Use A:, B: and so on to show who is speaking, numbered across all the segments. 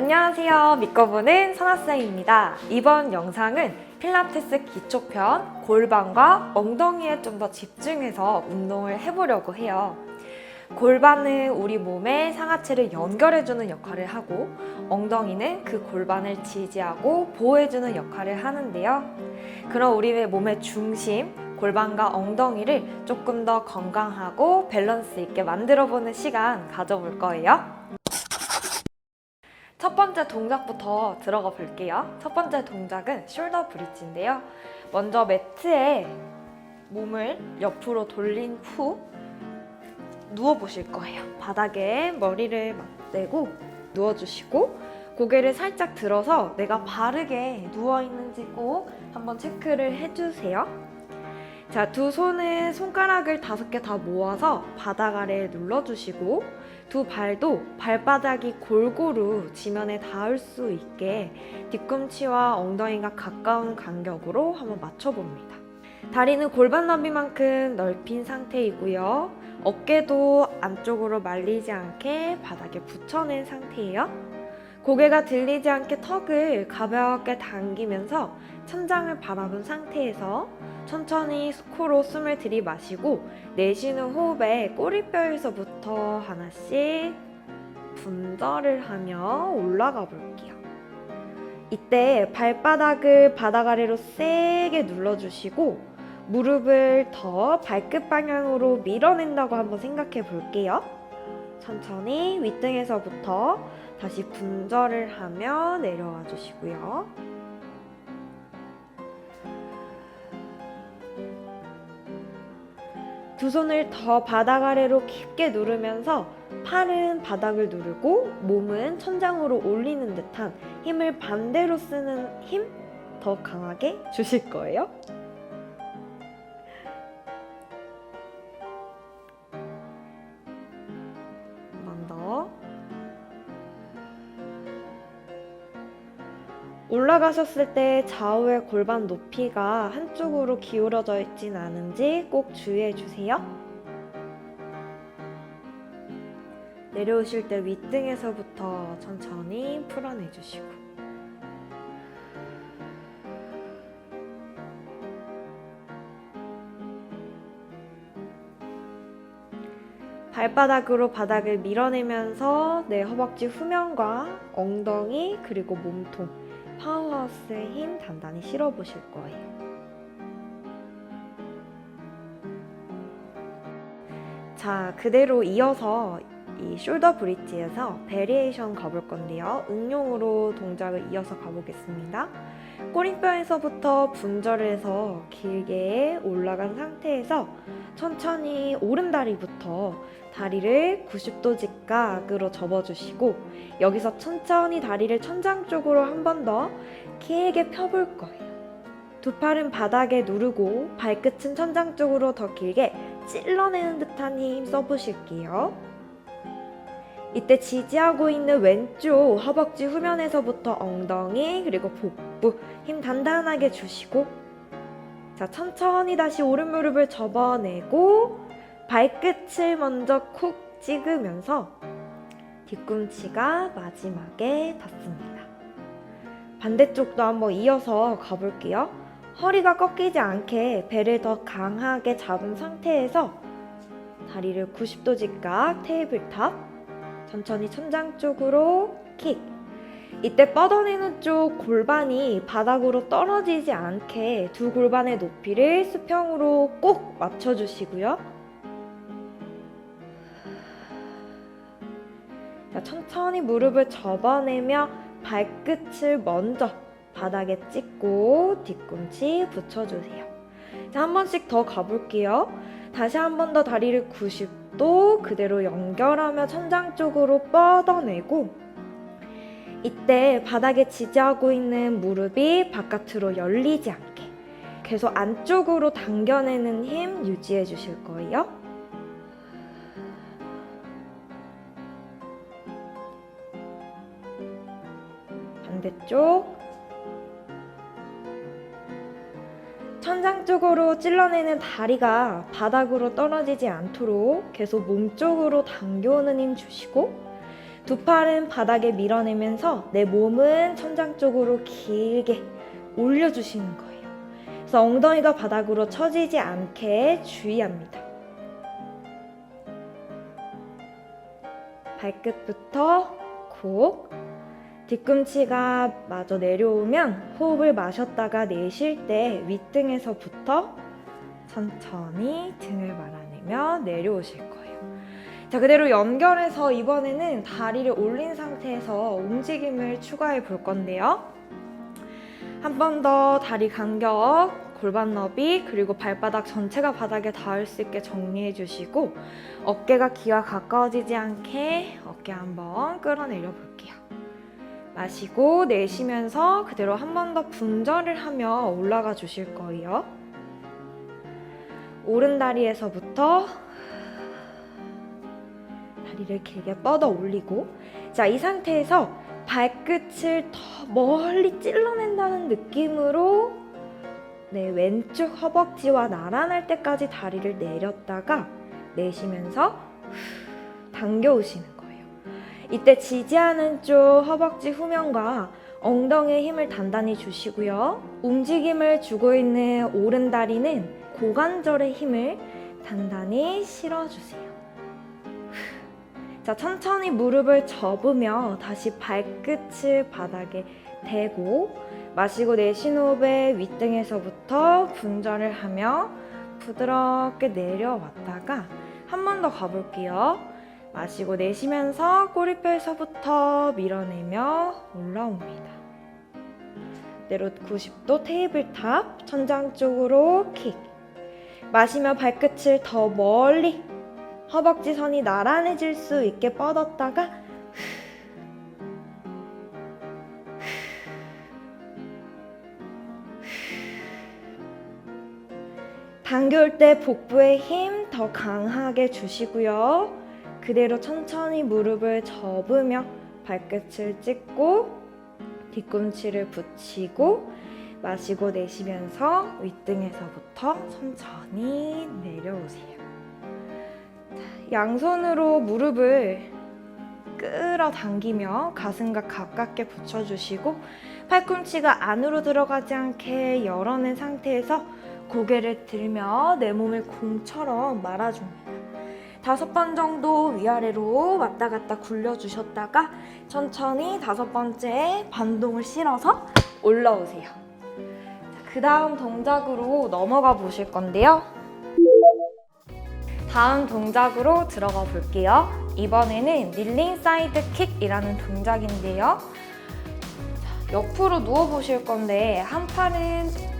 A: 안녕하세요. 믿고 보는 선아쌤입니다. 이번 영상은 필라테스 기초편 골반과 엉덩이에 좀 더 집중해서 운동을 해보려고 해요. 골반은 우리 몸의 상하체를 연결해주는 역할을 하고 엉덩이는 그 골반을 지지하고 보호해주는 역할을 하는데요. 그럼 우리의 몸의 중심, 골반과 엉덩이를 조금 더 건강하고 밸런스 있게 만들어보는 시간 가져볼 거예요. 첫 번째 동작부터 들어가 볼게요. 첫 번째 동작은 숄더 브릿지인데요. 먼저 매트에 몸을 옆으로 돌린 후 누워 보실 거예요. 바닥에 머리를 맞대고 누워 주시고 고개를 살짝 들어서 내가 바르게 누워 있는지 꼭 한번 체크를 해 주세요. 자, 두 손은 손가락을 다섯 개 다 모아서 바닥 아래에 눌러 주시고 두 발도 발바닥이 골고루 지면에 닿을 수 있게 뒤꿈치와 엉덩이가 가까운 간격으로 한번 맞춰봅니다. 다리는 골반 너비만큼 넓힌 상태이고요. 어깨도 안쪽으로 말리지 않게 바닥에 붙여낸 상태예요. 고개가 들리지 않게 턱을 가볍게 당기면서 천장을 바라본 상태에서 천천히 코로 숨을 들이마시고 내쉬는 호흡에 꼬리뼈에서부터 하나씩 분절을 하며 올라가 볼게요. 이때 발바닥을 바닥 아래로 세게 눌러주시고 무릎을 더 발끝 방향으로 밀어낸다고 한번 생각해 볼게요. 천천히 윗등에서부터 다시 분절을 하며 내려와 주시고요. 두 손을 더 바닥 아래로 깊게 누르면서 팔은 바닥을 누르고 몸은 천장으로 올리는 듯한 힘을 반대로 쓰는 힘 더 강하게 주실 거예요. 올라가셨을 때 좌우의 골반 높이가 한쪽으로 기울어져 있진 않은지 꼭 주의해 주세요. 내려오실 때 윗등에서부터 천천히 풀어내 주시고. 발바닥으로 바닥을 밀어내면서 내 허벅지 후면과 엉덩이 그리고 몸통 파워하우스의 힘 단단히 실어 보실 거예요. 자, 그대로 이어서 이 숄더 브릿지에서 베리에이션 가볼 건데요. 응용으로 동작을 이어서 가보겠습니다. 꼬리뼈에서부터 분절을 해서 길게 올라간 상태에서 천천히 오른다리부터 다리를 90도 직각으로 접어주시고 여기서 천천히 다리를 천장 쪽으로 한 번 더 길게 펴볼 거예요. 두 팔은 바닥에 누르고 발끝은 천장 쪽으로 더 길게 찔러내는 듯한 힘 써보실게요. 이때 지지하고 있는 왼쪽 허벅지 후면에서부터 엉덩이 그리고 복부 힘 단단하게 주시고 자 천천히 다시 오른 무릎을 접어내고 발끝을 먼저 콕 찍으면서 뒤꿈치가 마지막에 닿습니다. 반대쪽도 한번 이어서 가볼게요. 허리가 꺾이지 않게 배를 더 강하게 잡은 상태에서 다리를 90도 직각 테이블탑 천천히 천장 쪽으로 킥 이때 뻗어내는 쪽 골반이 바닥으로 떨어지지 않게 두 골반의 높이를 수평으로 꼭 맞춰주시고요. 자, 천천히 무릎을 접어내며 발끝을 먼저 바닥에 찍고 뒤꿈치 붙여주세요. 자, 한 번씩 더 가볼게요. 다시 한 번 더 다리를 90도 그대로 연결하며 천장 쪽으로 뻗어내고 이때 바닥에 지지하고 있는 무릎이 바깥으로 열리지 않게 계속 안쪽으로 당겨내는 힘 유지해 주실 거예요. 반대쪽 천장 쪽으로 찔러내는 다리가 바닥으로 떨어지지 않도록 계속 몸 쪽으로 당겨오는 힘 주시고 두 팔은 바닥에 밀어내면서 내 몸은 천장 쪽으로 길게 올려주시는 거예요. 그래서 엉덩이가 바닥으로 처지지 않게 주의합니다. 발끝부터 콕. 뒤꿈치가 마저 내려오면 호흡을 마셨다가 내쉴 때 윗등에서부터 천천히 등을 말아내며 내려오실 거예요. 자, 그대로 연결해서 이번에는 다리를 올린 상태에서 움직임을 추가해 볼 건데요. 한 번 더 다리 간격, 골반 너비, 그리고 발바닥 전체가 바닥에 닿을 수 있게 정리해 주시고 어깨가 귀와 가까워지지 않게 어깨 한번 끌어내려 볼게요. 마시고 내쉬면서 그대로 한 번 더 분절을 하며 올라가 주실 거예요. 오른 다리에서부터 다리를 길게 뻗어 올리고 자, 이 상태에서 발끝을 더 멀리 찔러낸다는 느낌으로 네, 왼쪽 허벅지와 나란할 때까지 다리를 내렸다가 내쉬면서 후, 당겨 오시는 거예요. 이때 지지하는 쪽 허벅지 후면과 엉덩이에 힘을 단단히 주시고요. 움직임을 주고 있는 오른 다리는 고관절에 힘을 단단히 실어주세요. 자, 천천히 무릎을 접으며 다시 발끝을 바닥에 대고 마시고 내쉬는 호흡에 윗등에서부터 분절을 하며 부드럽게 내려왔다가 한 번 더 가볼게요. 마시고 내쉬면서 꼬리뼈에서부터 밀어내며 올라옵니다. 그대로 90도 테이블탑 천장 쪽으로 킥. 마시며 발끝을 더 멀리 허벅지 선이 나란해질 수 있게 뻗었다가 당겨올 때 복부에 힘 더 강하게 주시고요. 그대로 천천히 무릎을 접으며 발끝을 찢고 뒤꿈치를 붙이고 마시고 내쉬면서 윗등에서부터 천천히 내려오세요. 양손으로 무릎을 끌어당기며 가슴과 가깝게 붙여주시고 팔꿈치가 안으로 들어가지 않게 열어낸 상태에서 고개를 들며 내 몸을 공처럼 말아줍니다. 다섯 번 정도 위아래로 왔다 갔다 굴려주셨다가 천천히 다섯 번째 반동을 실어서 올라오세요. 그 다음 동작으로 넘어가 보실 건데요. 다음 동작으로 들어가 볼게요. 이번에는 닐링 사이드 킥이라는 동작인데요. 자, 옆으로 누워 보실 건데 한 팔은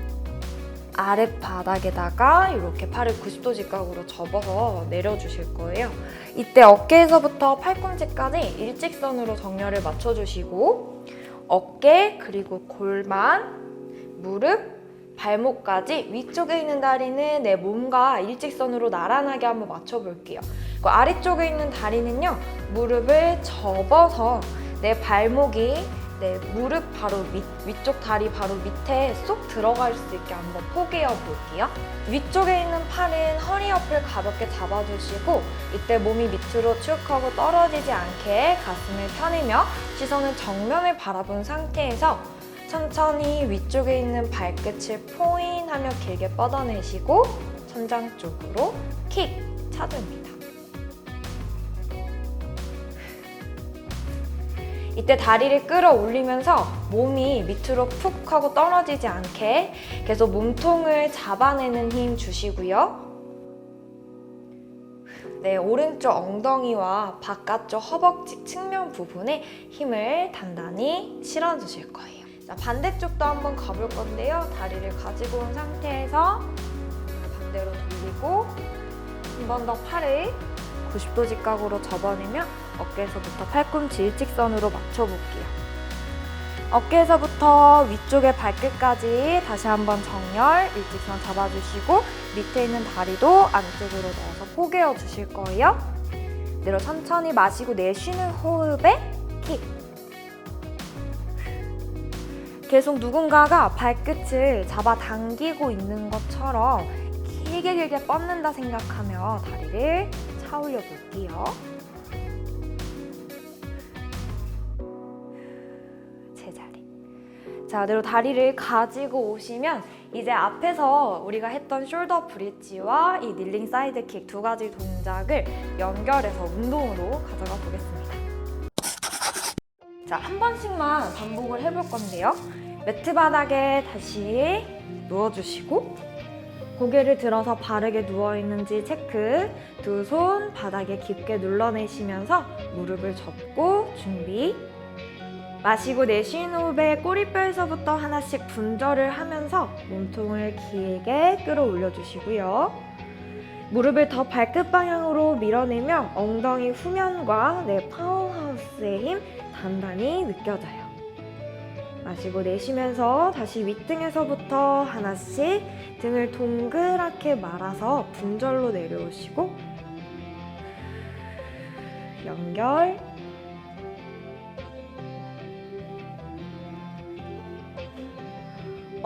A: 아랫바닥에다가 이렇게 팔을 90도 직각으로 접어서 내려주실 거예요. 이때 어깨에서부터 팔꿈치까지 일직선으로 정렬을 맞춰주시고 어깨 그리고 골반, 무릎, 발목까지 위쪽에 있는 다리는 내 몸과 일직선으로 나란하게 한번 맞춰볼게요. 그 아래쪽에 있는 다리는요, 무릎을 접어서 내 발목이 내 무릎 바로 밑, 위쪽 다리 바로 밑에 쏙 들어갈 수 있게 한번 포개어 볼게요. 위쪽에 있는 팔은 허리 옆을 가볍게 잡아주시고 이때 몸이 밑으로 쭉 하고 떨어지지 않게 가슴을 펴내며 시선은 정면을 바라본 상태에서 천천히 위쪽에 있는 발끝을 포인하며 길게 뻗어내시고 천장 쪽으로 킥 차줍니다. 이때 다리를 끌어올리면서 몸이 밑으로 푹 하고 떨어지지 않게 계속 몸통을 잡아내는 힘 주시고요. 네, 오른쪽 엉덩이와 바깥쪽 허벅지 측면 부분에 힘을 단단히 실어 주실 거예요. 자, 반대쪽도 한번 가볼 건데요. 다리를 가지고 온 상태에서 반대로 돌리고 한 번 더 팔을 90도 직각으로 접어내며 어깨에서부터 팔꿈치 일직선으로 맞춰볼게요. 어깨에서부터 위쪽의 발끝까지 다시 한번 정렬, 일직선 잡아주시고 밑에 있는 다리도 안쪽으로 넣어서 포개어 주실 거예요. 그대로 천천히 마시고 내쉬는 호흡에 킥. 계속 누군가가 발끝을 잡아당기고 있는 것처럼 길게 길게 뻗는다 생각하며 다리를 차 올려 볼게요. 자, 그대로 다리를 가지고 오시면 이제 앞에서 우리가 했던 숄더 브릿지와 이 닐링 사이드킥 두 가지 동작을 연결해서 운동으로 가져가 보겠습니다. 자, 한 번씩만 반복을 해볼 건데요. 매트 바닥에 다시 누워주시고 고개를 들어서 바르게 누워 있는지 체크. 두 손 바닥에 깊게 눌러내시면서 무릎을 접고 준비. 마시고 내쉬는 호흡에 꼬리뼈에서부터 하나씩 분절을 하면서 몸통을 길게 끌어올려 주시고요. 무릎을 더 발끝 방향으로 밀어내며 엉덩이 후면과 내 파워하우스의 힘 단단히 느껴져요. 마시고 내쉬면서 다시 윗등에서부터 하나씩 등을 동그랗게 말아서 분절로 내려오시고 연결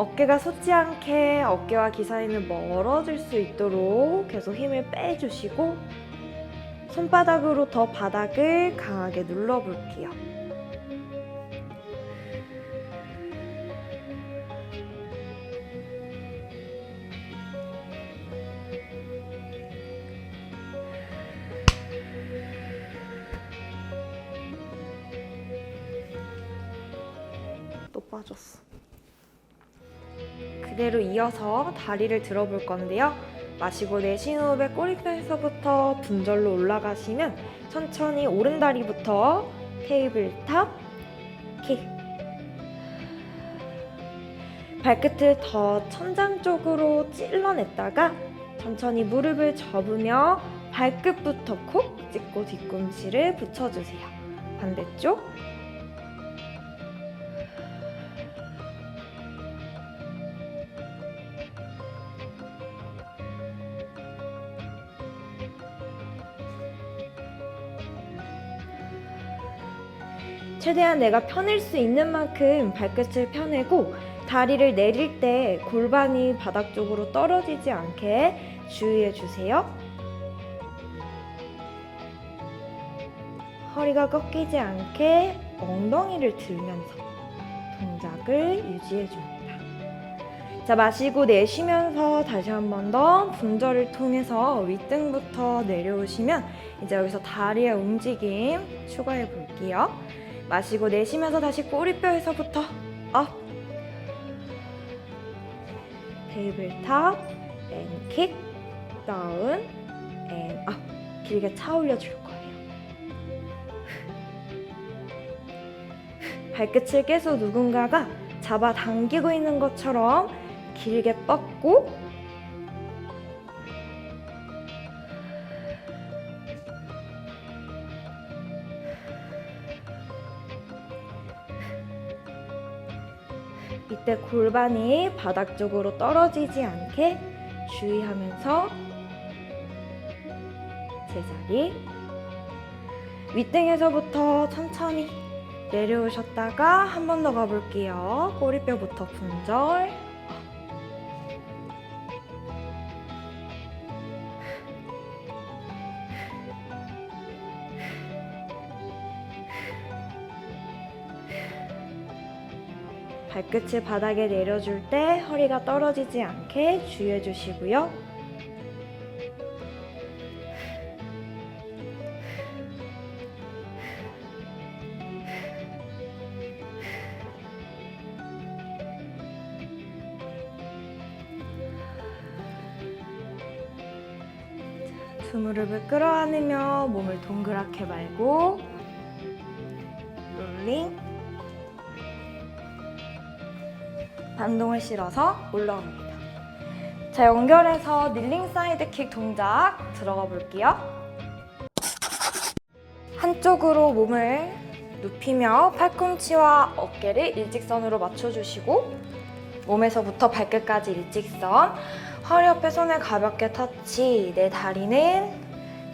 A: 어깨가 솟지 않게 어깨와 기사인은 멀어질 수 있도록 계속 힘을 빼주시고 손바닥으로 더 바닥을 강하게 눌러볼게요. 그대로 이어서 다리를 들어볼 건데요. 마시고 내쉬는 호흡에 꼬리뼈에서부터 분절로 올라가시면 천천히 오른 다리부터 테이블탑 킥. 발끝을 더 천장 쪽으로 찔러냈다가 천천히 무릎을 접으며 발끝부터 콕 찍고 뒤꿈치를 붙여주세요. 반대쪽. 최대한 내가 펴낼 수 있는 만큼 발끝을 펴내고 다리를 내릴 때 골반이 바닥 쪽으로 떨어지지 않게 주의해 주세요. 허리가 꺾이지 않게 엉덩이를 들면서 동작을 유지해 줍니다. 자, 마시고 내쉬면서 다시 한 번 더 분절을 통해서 윗등부터 내려오시면 이제 여기서 다리의 움직임 추가해 볼게요. 마시고 내쉬면서 다시 꼬리뼈에서부터 업. 테이블탑 앤킥 다운 앤업. 길게 차 올려 줄 거예요. 발끝을 계속 누군가가 잡아 당기고 있는 것처럼 길게 뻗고 이때 골반이 바닥 쪽으로 떨어지지 않게 주의하면서 제자리 윗등에서부터 천천히 내려오셨다가 한 번 더 가볼게요. 꼬리뼈부터 분절 발끝을 바닥에 내려줄 때 허리가 떨어지지 않게 주의해 주시고요. 두 무릎을 끌어안으며 몸을 동그랗게 말고 롤링 반동을 실어서 올라옵니다. 자, 연결해서 닐링 사이드 킥 동작 들어가 볼게요. 한쪽으로 몸을 눕히며 팔꿈치와 어깨를 일직선으로 맞춰주시고 몸에서부터 발끝까지 일직선 허리 옆에 손을 가볍게 터치 내 다리는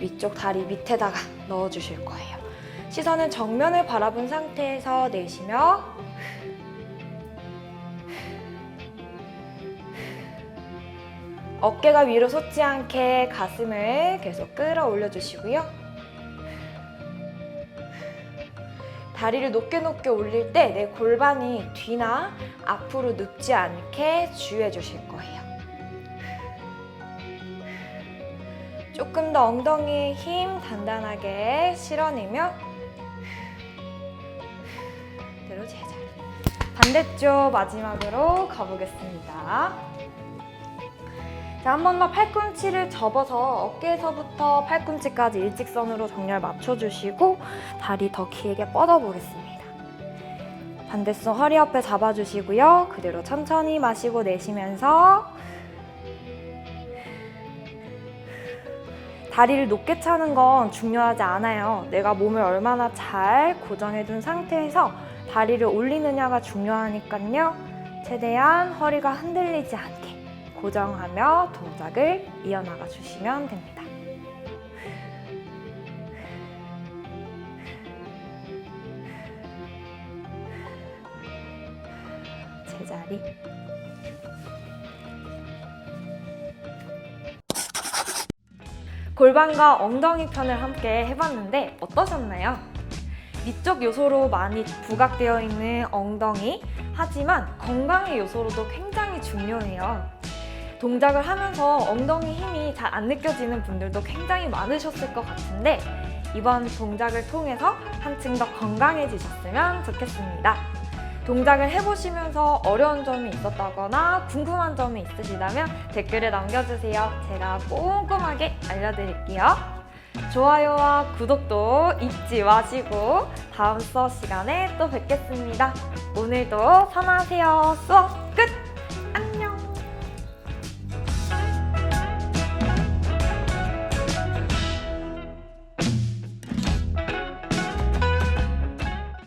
A: 위쪽 다리 밑에다가 넣어주실 거예요. 시선은 정면을 바라본 상태에서 내쉬며 어깨가 위로 솟지 않게 가슴을 계속 끌어올려 주시고요. 다리를 높게 높게 올릴 때 내 골반이 뒤나 앞으로 눕지 않게 주의해 주실 거예요. 조금 더 엉덩이에 힘 단단하게 실어내며 그대로 제자리. 반대쪽 마지막으로 가보겠습니다. 자, 한 번 더 팔꿈치를 접어서 어깨에서부터 팔꿈치까지 일직선으로 정렬 맞춰주시고 다리 더 길게 뻗어보겠습니다. 반대손 허리 옆에 잡아주시고요. 그대로 천천히 마시고 내쉬면서 다리를 높게 차는 건 중요하지 않아요. 내가 몸을 얼마나 잘 고정해둔 상태에서 다리를 올리느냐가 중요하니까요. 최대한 허리가 흔들리지 않게 고정하며 동작을 이어나가 주시면 됩니다. 제자리. 골반과 엉덩이 편을 함께 해봤는데 어떠셨나요? 미적 요소로 많이 부각되어 있는 엉덩이, 하지만 건강의 요소로도 굉장히 중요해요. 동작을 하면서 엉덩이 힘이 잘 안 느껴지는 분들도 굉장히 많으셨을 것 같은데 이번 동작을 통해서 한층 더 건강해지셨으면 좋겠습니다. 동작을 해보시면서 어려운 점이 있었다거나 궁금한 점이 있으시다면 댓글에 남겨주세요. 제가 꼼꼼하게 알려드릴게요. 좋아요와 구독도 잊지 마시고 다음 수업 시간에 또 뵙겠습니다. 오늘도 편하세요. 수업 끝!